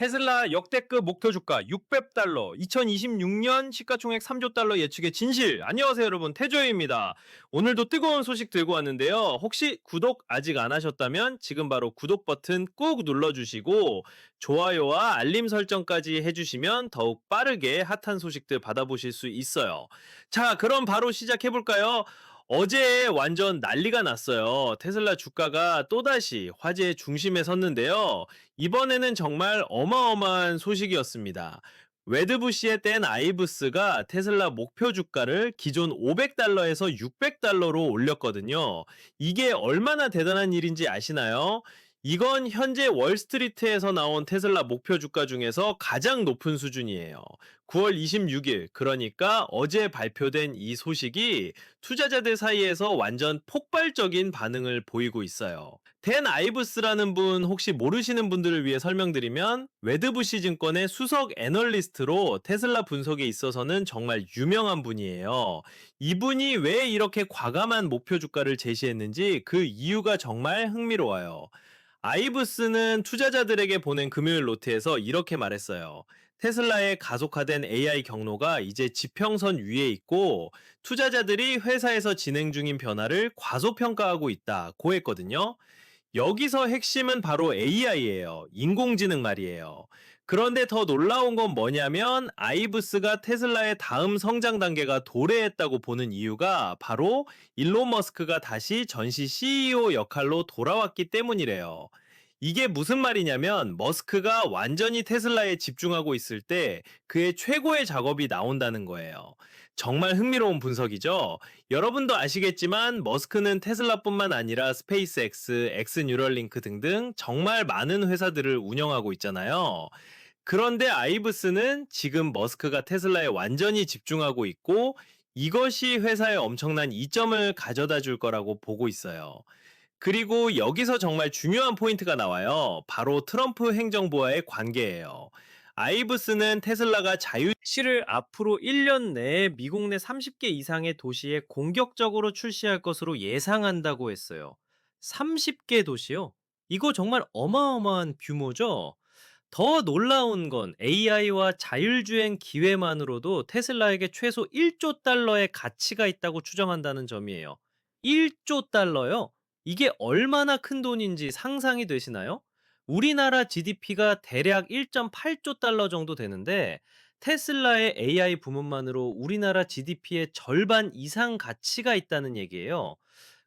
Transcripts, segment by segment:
테슬라 역대급 목표 주가 600달러, 2026년 시가총액 3조 달러 예측의 진실. 안녕하세요, 여러분. 태조입니다. 오늘도 뜨거운 소식 들고 왔는데요. 혹시 구독 아직 안 하셨다면 지금 바로 구독 버튼 꾹 눌러주시고 좋아요와 알림 설정까지 해주시면 더욱 빠르게 핫한 소식들 받아보실 수 있어요. 자, 그럼 바로 시작해볼까요? 어제 완전 난리가 났어요. 테슬라 주가가 또다시 화제의 중심에 섰는데요. 이번에는 정말 어마어마한 소식이었습니다. 웨드부시의 땐 아이브스가 테슬라 목표 주가를 기존 500달러에서 600달러로 올렸거든요. 이게 얼마나 대단한 일인지 아시나요? 이건 현재 월스트리트에서 나온 테슬라 목표 주가 중에서 가장 높은 수준이에요. 9월 26일, 그러니까 어제 발표된 이 소식이 투자자들 사이에서 완전 폭발적인 반응을 보이고 있어요. 댄 아이브스라는 분 혹시 모르시는 분들을 위해 설명드리면 웨드부시 증권의 수석 애널리스트로 테슬라 분석에 있어서는 정말 유명한 분이에요. 이분이 왜 이렇게 과감한 목표 주가를 제시했는지 그 이유가 정말 흥미로워요. 아이브스는 투자자들에게 보낸 금요일 노트에서 이렇게 말했어요. 테슬라의 가속화된 AI 경로가 이제 지평선 위에 있고 투자자들이 회사에서 진행 중인 변화를 과소평가하고 있다 고 했거든요. 여기서 핵심은 바로 AI예요. 인공지능 말이에요. 그런데 더 놀라운 건 뭐냐면 아이브스가 테슬라의 다음 성장 단계가 도래했다고 보는 이유가 바로 일론 머스크가 다시 전시 CEO 역할로 돌아왔기 때문이래요. 이게 무슨 말이냐면 머스크가 완전히 테슬라에 집중하고 있을 때 그의 최고의 작업이 나온다는 거예요. 정말 흥미로운 분석이죠. 여러분도 아시겠지만 머스크는 테슬라뿐만 아니라 스페이스X, 엑스뉴럴링크 등등 정말 많은 회사들을 운영하고 있잖아요. 그런데 아이브스는 지금 머스크가 테슬라에 완전히 집중하고 있고 이것이 회사에 엄청난 이점을 가져다 줄 거라고 보고 있어요. 그리고 여기서 정말 중요한 포인트가 나와요. 바로 트럼프 행정부와의 관계예요. 아이브스는 테슬라가 자유시를 앞으로 1년 내에 미국 내 30개 이상의 도시에 공격적으로 출시할 것으로 예상한다고 했어요. 30개 도시요? 이거 정말 어마어마한 규모죠? 더 놀라운 건 AI와 자율주행 기회만으로도 테슬라에게 최소 1조 달러의 가치가 있다고 추정한다는 점이에요. 1조 달러요? 이게 얼마나 큰 돈인지 상상이 되시나요? 우리나라 GDP가 대략 1.8조 달러 정도 되는데 테슬라의 AI 부문만으로 우리나라 GDP의 절반 이상 가치가 있다는 얘기예요.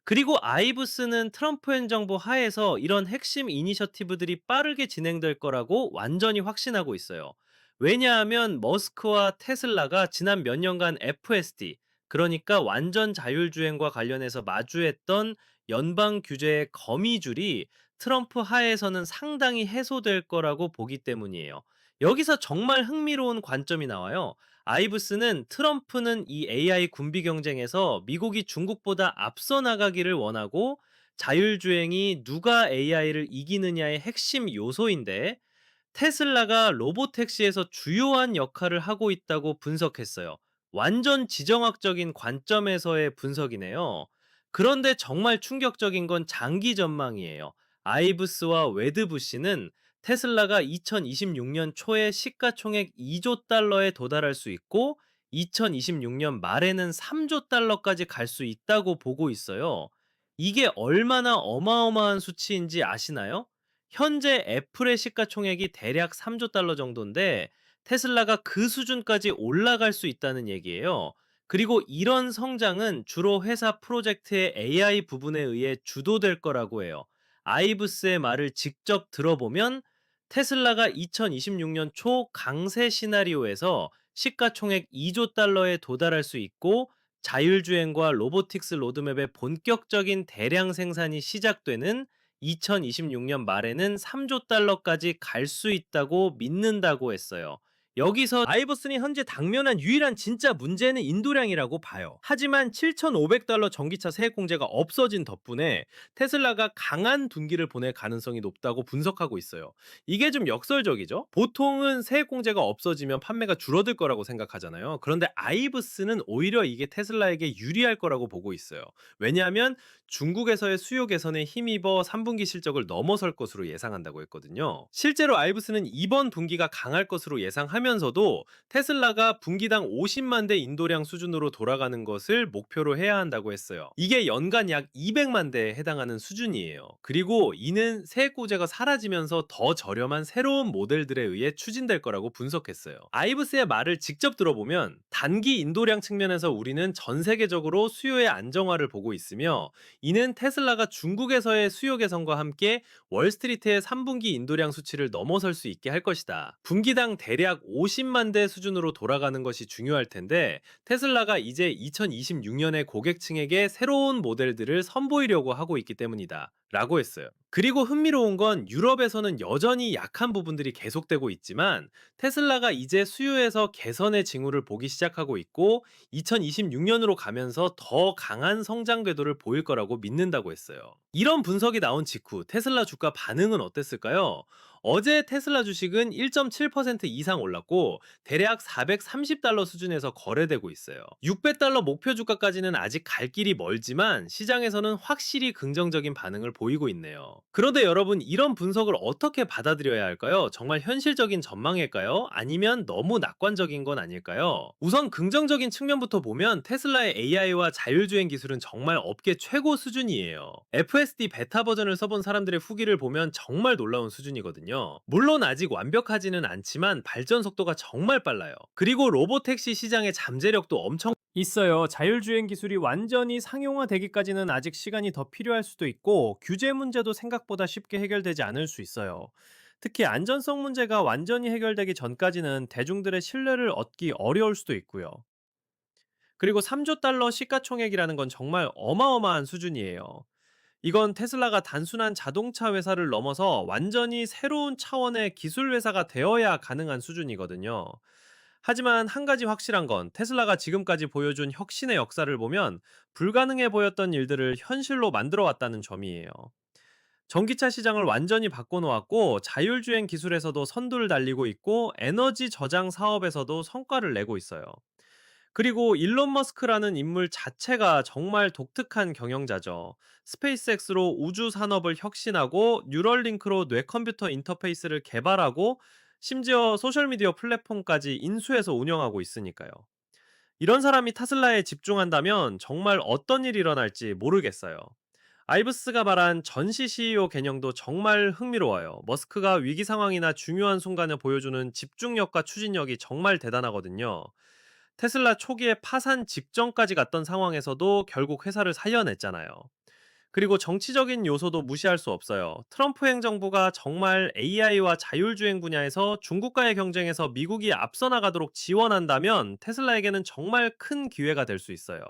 그리고 아이브스는 트럼프 행정부 하에서 이런 핵심 이니셔티브들이 빠르게 진행될 거라고 완전히 확신하고 있어요. 왜냐하면 머스크와 테슬라가 지난 몇 년간 FSD, 그러니까 완전 자율주행과 관련해서 마주했던 연방 규제의 거미줄이 트럼프 하에서는 상당히 해소될 거라고 보기 때문이에요. 여기서 정말 흥미로운 관점이 나와요. 아이브스는 트럼프는 이 AI 군비 경쟁에서 미국이 중국보다 앞서 나가기를 원하고 자율주행이 누가 AI를 이기느냐의 핵심 요소인데 테슬라가 로보택시에서 주요한 역할을 하고 있다고 분석했어요. 완전 지정학적인 관점에서의 분석이네요. 그런데 정말 충격적인 건 장기 전망이에요. 아이브스와 웨드부시는 테슬라가 2026년 초에 시가총액 2조 달러에 도달할 수 있고 2026년 말에는 3조 달러까지 갈 수 있다고 보고 있어요. 이게 얼마나 어마어마한 수치인지 아시나요? 현재 애플의 시가총액이 대략 3조 달러 정도인데 테슬라가 그 수준까지 올라갈 수 있다는 얘기예요. 그리고 이런 성장은 주로 회사 프로젝트의 AI 부분에 의해 주도될 거라고 해요. 아이브스의 말을 직접 들어보면 테슬라가 2026년 초 강세 시나리오에서 시가총액 2조 달러에 도달할 수 있고 자율주행과 로보틱스 로드맵의 본격적인 대량 생산이 시작되는 2026년 말에는 3조 달러까지 갈 수 있다고 믿는다고 했어요. 여기서 아이버슨이 현재 당면한 유일한 진짜 문제는 인도량이라고 봐요. 하지만 7,500달러 전기차 세액 공제가 없어진 덕분에 테슬라가 강한 둔기를 보낼 가능성이 높다고 분석하고 있어요. 이게 좀 역설적이죠? 보통은 세액 공제가 없어지면 판매가 줄어들 거라고 생각하잖아요. 그런데 아이브스는 오히려 이게 테슬라에게 유리할 거라고 보고 있어요. 왜냐하면 중국에서의 수요 개선에 힘입어 3분기 실적을 넘어설 것으로 예상한다고 했거든요. 실제로 아이브스는 이번 분기가 강할 것으로 예상하면 서도 테슬라가 분기당 50만 대 인도량 수준으로 돌아가는 것을 목표로 해야 한다고 했어요. 이게 연간 약 200만 대에 해당하는 수준이에요. 그리고 이는 세액고제가 사라지면서 더 저렴한 새로운 모델들에 의해 추진될 거라고 분석했어요. 아이브스의 말을 직접 들어보면 단기 인도량 측면에서 우리는 전 세계적으로 수요의 안정화를 보고 있으며 이는 테슬라가 중국에서의 수요 개선과 함께 월스트리트의 3분기 인도량 수치를 넘어설 수 있게 할 것이다. 분기당 대략 50만 대 수준으로 돌아가는 것이 중요할 텐데 테슬라가 이제 2026년에 고객층에게 새로운 모델들을 선보이려고 하고 있기 때문이다. 라고 했어요. 그리고 흥미로운 건 유럽에서는 여전히 약한 부분들이 계속되고 있지만 테슬라가 이제 수요에서 개선의 징후를 보기 시작하고 있고 2026년으로 가면서 더 강한 성장 궤도를 보일 거라고 믿는다고 했어요. 이런 분석이 나온 직후 테슬라 주가 반응은 어땠을까요? 어제 테슬라 주식은 1.7% 이상 올랐고 대략 430달러 수준에서 거래되고 있어요. 600달러 목표 주가까지는 아직 갈 길이 멀지만 시장에서는 확실히 긍정적인 반응을 보이고 있네요. 그런데 여러분 이런 분석을 어떻게 받아들여야 할까요? 정말 현실적인 전망일까요? 아니면 너무 낙관적인 건 아닐까요? 우선 긍정적인 측면부터 보면 테슬라의 AI와 자율주행 기술은 정말 업계 최고 수준이에요. FSD 베타 버전을 써본 사람들의 후기를 보면 정말 놀라운 수준이거든요. 물론 아직 완벽하지는 않지만 발전 속도가 정말 빨라요. 그리고 로보택시 시장의 잠재력도 엄청 있어요. 자율주행 기술이 완전히 상용화되기까지는 아직 시간이 더 필요할 수도 있고 규제 문제도 생각보다 쉽게 해결되지 않을 수 있어요. 특히 안전성 문제가 완전히 해결되기 전까지는 대중들의 신뢰를 얻기 어려울 수도 있고요. 그리고 3조 달러 시가총액이라는 건 정말 어마어마한 수준이에요. 이건 테슬라가 단순한 자동차 회사를 넘어서 완전히 새로운 차원의 기술 회사가 되어야 가능한 수준이거든요. 하지만 한 가지 확실한 건 테슬라가 지금까지 보여준 혁신의 역사를 보면 불가능해 보였던 일들을 현실로 만들어 왔다는 점이에요. 전기차 시장을 완전히 바꿔놓았고 자율주행 기술에서도 선두를 달리고 있고 에너지 저장 사업에서도 성과를 내고 있어요. 그리고 일론 머스크라는 인물 자체가 정말 독특한 경영자죠. 스페이스X로 우주 산업을 혁신하고 뉴럴링크로 뇌 컴퓨터 인터페이스를 개발하고 심지어 소셜미디어 플랫폼까지 인수해서 운영하고 있으니까요. 이런 사람이 타슬라에 집중한다면 정말 어떤 일이 일어날지 모르겠어요. 아이브스가 말한 전시 CEO 개념도 정말 흥미로워요. 머스크가 위기 상황이나 중요한 순간을 보여주는 집중력과 추진력이 정말 대단하거든요. 테슬라 초기에 파산 직전까지 갔던 상황에서도 결국 회사를 살려냈잖아요. 그리고 정치적인 요소도 무시할 수 없어요. 트럼프 행정부가 정말 AI와 자율주행 분야에서 중국과의 경쟁에서 미국이 앞서 나가도록 지원한다면 테슬라에게는 정말 큰 기회가 될 수 있어요.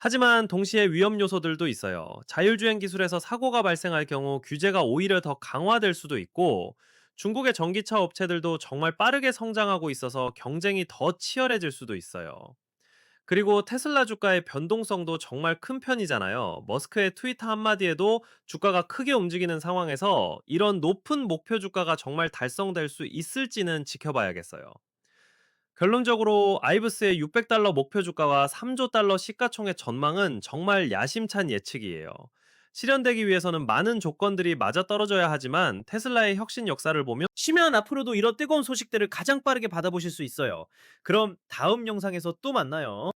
하지만 동시에 위험 요소들도 있어요. 자율주행 기술에서 사고가 발생할 경우 규제가 오히려 더 강화될 수도 있고 중국의 전기차 업체들도 정말 빠르게 성장하고 있어서 경쟁이 더 치열해질 수도 있어요. 그리고 테슬라 주가의 변동성도 정말 큰 편이잖아요. 머스크의 트위터 한마디에도 주가가 크게 움직이는 상황에서 이런 높은 목표 주가가 정말 달성될 수 있을지는 지켜봐야겠어요. 결론적으로 아이브스의 600달러 목표 주가와 3조 달러 시가총액 전망은 정말 야심찬 예측이에요. 실현되기 위해서는 많은 조건들이 맞아떨어져야 하지만 테슬라의 혁신 역사를 보면 쉬면 앞으로도 이런 뜨거운 소식들을 가장 빠르게 받아보실 수 있어요. 그럼 다음 영상에서 또 만나요.